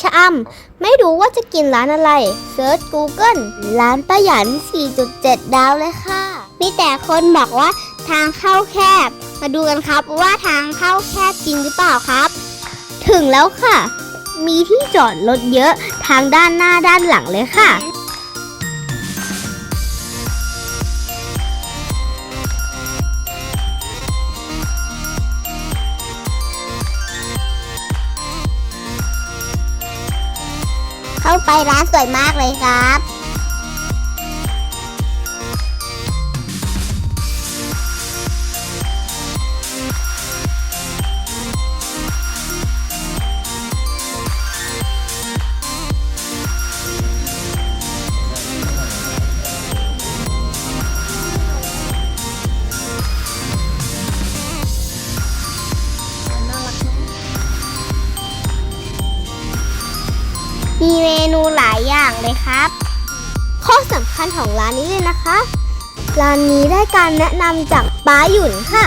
ชะอำไม่รู้ว่าจะกินร้านอะไรเซิร์ช Google ร้านประหยัน 4.7 ดาวเลยค่ะ มีแต่คนบอกว่าทางเข้าแคบ มาดูกันครับว่าทางเข้าแคบจริงหรือเปล่าครับ ถึงแล้วค่ะ มีที่จอดรถเยอะทางด้านหน้าด้านหลังเลยค่ะ เข้าไปร้านสวยมากเลยครับ นูหลายอย่างเลยครับ ข้อสำคัญของร้านนี้เลยนะคะ ร้านนี้ได้การแนะนำจากป้าหยุ่นค่ะ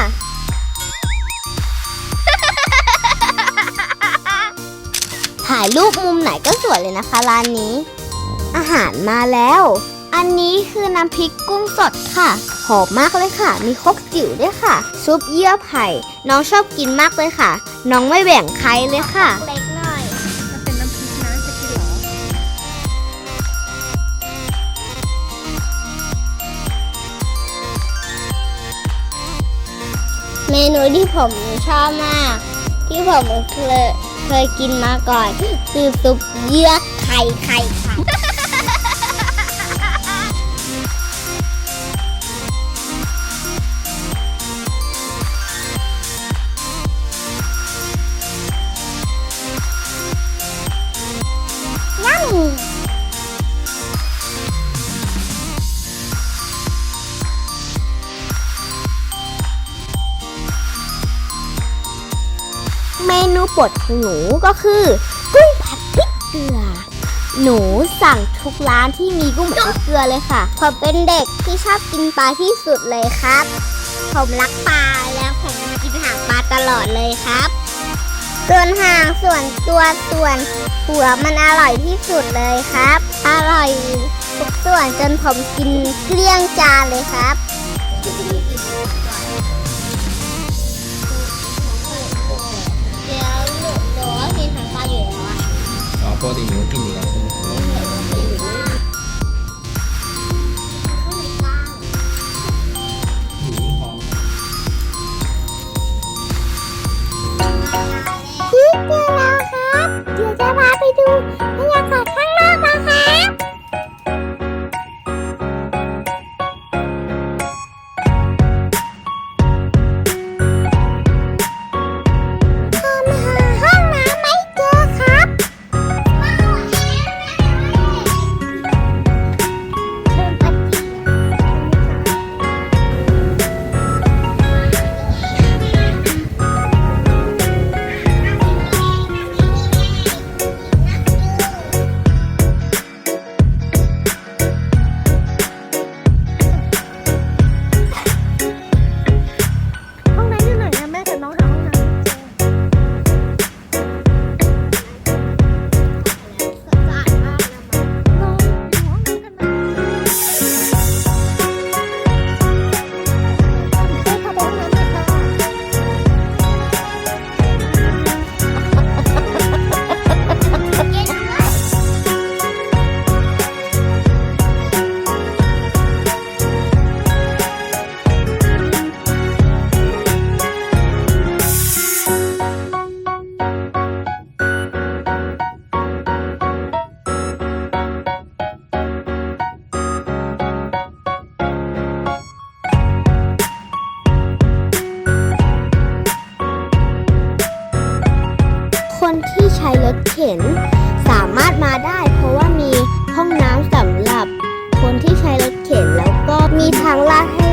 ถ่ายรูปมุมไหนก็สวยเลยนะคะร้านนี้ อาหารมาแล้ว อันนี้คือน้ำพริกกุ้งสดค่ะ หอมมากเลยค่ะ มีครกจิ๋วด้วยค่ะ ซุปเยื่อไผ่ น้องชอบกินมากเลยค่ะ น้องไม่แบ่งใครเลยค่ะ มนูที่ผมชอบมาก ที่ผมเคยเคยกินมาก่อนคือซุปเยื่อไข่ไข่ค่ะ เมนูโปรดของหนูก็คือกุ้งผัดพริกเกลือ หนูสั่งทุกร้านที่มีกุ้งผัดพริกเกลือเลยค่ะผมเป็นเด็กที่ชอบกินปลาที่สุดเลยครับ ผมรักปลาแล้วผมกินหางปลาตลอดเลยครับ ส่วนหางส่วนตัวส่วนหัวมันอร่อยที่สุดเลยครับ อร่อยทุกส่วนจนผมกินเกลี้ยงจานเลยครับ อ๋อปกติหนู ช้รถเข็น สามารถมาได้ เพราะว่ามีห้องน้ำสำหรับคนที่ใช้รถเข็นแล้วก็มีทางลาดให้